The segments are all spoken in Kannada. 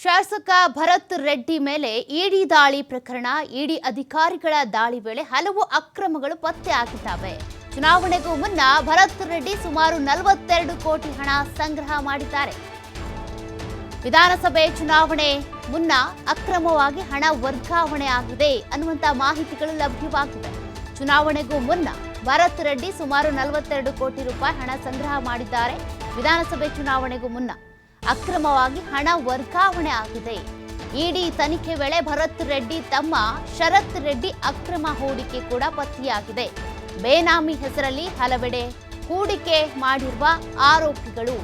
ಶಾಸಕ ಭರತ್ ರೆಡ್ಡಿ ಮೇಲೆ ಇಡಿ ದಾಳಿ ಪ್ರಕರಣ, ಇಡಿ ಅಧಿಕಾರಿಗಳ ದಾಳಿ ವೇಳೆ ಹಲವು ಅಕ್ರಮಗಳು ಪತ್ತೆ ಆಗಿದ್ದಾವೆ. ಚುನಾವಣೆಗೂ ಮುನ್ನ ಭರತ್ ರೆಡ್ಡಿ ಸುಮಾರು ನಲವತ್ತೆರಡು ಕೋಟಿ ಹಣ ಸಂಗ್ರಹ ಮಾಡಿದ್ದಾರೆ. ವಿಧಾನಸಭೆ ಚುನಾವಣೆ ಮುನ್ನ ಅಕ್ರಮವಾಗಿ ಹಣ ವರ್ಗಾವಣೆ ಆಗಿದೆ ಅನ್ನುವಂತ ಮಾಹಿತಿಗಳು ಲಭ್ಯವಾಗಿದೆ. ಚುನಾವಣೆಗೂ ಮುನ್ನ ಭರತ್ ರೆಡ್ಡಿ ಸುಮಾರು ನಲವತ್ತೆರಡು ಕೋಟಿ ರೂಪಾಯಿ ಹಣ ಸಂಗ್ರಹ ಮಾಡಿದ್ದಾರೆ. ವಿಧಾನಸಭೆ ಚುನಾವಣೆಗೂ ಮುನ್ನ ಅಕ್ರಮವಾಗಿ ಹಣ ವರ್ಗಾವಣೆ ಆಗಿದೆ. ಇಡಿ ತನಿಖೆ ವೇಳೆ ಭರತ್ ರೆಡ್ಡಿ ತಮ್ಮ ಶರತ್ ರೆಡ್ಡಿ ಅಕ್ರಮ ಹೂಡಿಕೆ ಕೂಡ ಪತ್ತೆಯಾಗಿದೆ. ಬೇನಾಮಿ ಹೆಸರಲ್ಲಿ ಹಲವೆಡೆ ಹೂಡಿಕೆ ಮಾಡಿರುವ ಆರೋಪಿಗಳು.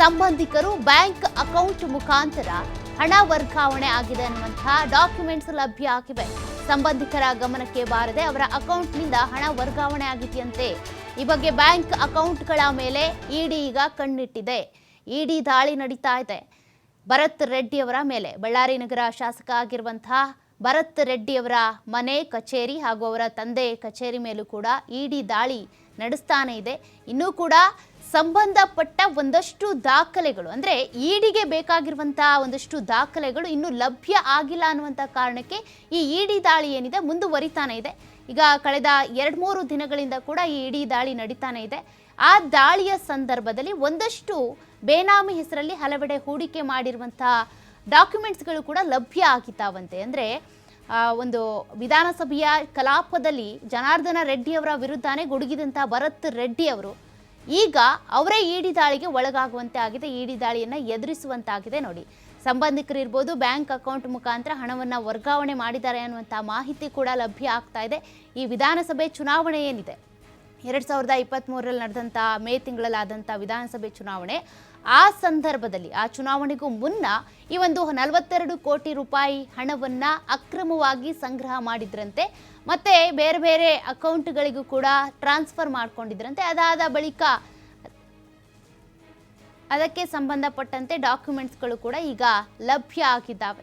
ಸಂಬಂಧಿಕರು ಬ್ಯಾಂಕ್ ಅಕೌಂಟ್ ಮುಖಾಂತರ ಹಣ ವರ್ಗಾವಣೆ ಆಗಿದೆ ಅನ್ನುವಂತಹ ಡಾಕ್ಯುಮೆಂಟ್ಸ್ ಲಭ್ಯ ಆಗಿವೆ. ಸಂಬಂಧಿಕರ ಗಮನಕ್ಕೆ ಬಾರದೆ ಅವರ ಅಕೌಂಟ್ನಿಂದ ಹಣ ವರ್ಗಾವಣೆ ಆಗಿದೆಯಂತೆ. ಈ ಬಗ್ಗೆ ಬ್ಯಾಂಕ್ ಅಕೌಂಟ್ಗಳ ಮೇಲೆ ಇಡಿ ಈಗ ಕಣ್ಣಿಟ್ಟಿದೆ. ಇಡಿ ದಾಳಿ ನಡೀತಾ ಇದೆ. ಭರತ್ ರೆಡ್ಡಿಯವರ ಮೇಲೆ ಬಳ್ಳಾರಿ ನಗರ ಶಾಸಕ ಆಗಿರುವಂತಹ ಭರತ್ ರೆಡ್ಡಿಯವರ ಮನೆ, ಕಚೇರಿ ಹಾಗೂ ಅವರ ತಂದೆ ಕಚೇರಿ ಮೇಲೂ ಕೂಡ ಇಡಿ ದಾಳಿ ನಡೆಸ್ತಾನೆ ಇದೆ. ಇನ್ನೂ ಕೂಡ ಸಂಬಂಧಪಟ್ಟ ಒಂದಷ್ಟು ದಾಖಲೆಗಳು, ಅಂದರೆ ಇಡಿಗೆ ಬೇಕಾಗಿರುವಂತಹ ಒಂದಷ್ಟು ದಾಖಲೆಗಳು ಇನ್ನೂ ಲಭ್ಯ ಆಗಿಲ್ಲ ಅನ್ನುವಂಥ ಕಾರಣಕ್ಕೆ ಈ ಇಡಿ ದಾಳಿ ಏನಿದೆ, ಮುಂದುವರಿತಾನೆ ಇದೆ. ಈಗ ಕಳೆದ ಎರಡು ಮೂರು ದಿನಗಳಿಂದ ಕೂಡ ಈ ಇಡಿ ದಾಳಿ ನಡೀತಾನೆ ಇದೆ. ಆ ದಾಳಿಯ ಸಂದರ್ಭದಲ್ಲಿ ಒಂದಷ್ಟು ಬೇನಾಮಿ ಹೆಸರಲ್ಲಿ ಹಲವೆಡೆ ಹೂಡಿಕೆ ಮಾಡಿರುವಂತಹ ಡಾಕ್ಯುಮೆಂಟ್ಸ್ಗಳು ಕೂಡ ಲಭ್ಯ ಆಗಿದ್ದಾವಂತೆ. ಅಂದರೆ ಒಂದು ವಿಧಾನಸಭೆಯ ಕಲಾಪದಲ್ಲಿ ಜನಾರ್ದನ ರೆಡ್ಡಿ ಅವರ ವಿರುದ್ಧನೇ ಗುಡುಗಿದಂಥ ಭರತ್ ರೆಡ್ಡಿ ಅವರು ಈಗ ಅವರೇ ಇಡಿ ದಾಳಿಗೆ ಒಳಗಾಗುವಂತೆ ಆಗಿದೆ. ಇಡಿ ದಾಳಿಯನ್ನು ಎದುರಿಸುವಂತಾಗಿದೆ ನೋಡಿ. ಸಂಬಂಧಿಕರು ಇರ್ಬೋದು, ಬ್ಯಾಂಕ್ ಅಕೌಂಟ್ ಮುಖಾಂತರ ಹಣವನ್ನು ವರ್ಗಾವಣೆ ಮಾಡಿದ್ದಾರೆ ಅನ್ನುವಂಥ ಮಾಹಿತಿ ಕೂಡ ಲಭ್ಯ ಆಗ್ತಾ ಇದೆ. ಈ ವಿಧಾನಸಭೆ ಚುನಾವಣೆ ಏನಿದೆ? ಎರಡು ಸಾವಿರದ ಇಪ್ಪತ್ತ್ಮೂರರಲ್ಲಿ ನಡೆದಂಥ ಮೇ ತಿಂಗಳಲ್ಲಿ ಆದಂಥ ವಿಧಾನಸಭೆ ಚುನಾವಣೆ, ಆ ಸಂದರ್ಭದಲ್ಲಿ, ಆ ಚುನಾವಣೆಗೂ ಮುನ್ನ ಈ ಒಂದು ನಲವತ್ತೆರಡು ಕೋಟಿ ರೂಪಾಯಿ ಹಣವನ್ನು ಅಕ್ರಮವಾಗಿ ಸಂಗ್ರಹ ಮಾಡಿದ್ರಂತೆ, ಮತ್ತೆ ಬೇರೆ ಬೇರೆ ಅಕೌಂಟ್ಗಳಿಗೂ ಕೂಡ ಟ್ರಾನ್ಸ್ಫರ್ ಮಾಡಿಕೊಂಡಿದ್ರಂತೆ. ಅದಾದ ಬಳಿಕ ಅದಕ್ಕೆ ಸಂಬಂಧಪಟ್ಟಂತೆ ಡಾಕ್ಯುಮೆಂಟ್ಸ್ಗಳು ಕೂಡ ಈಗ ಲಭ್ಯ ಆಗಿದ್ದಾವೆ.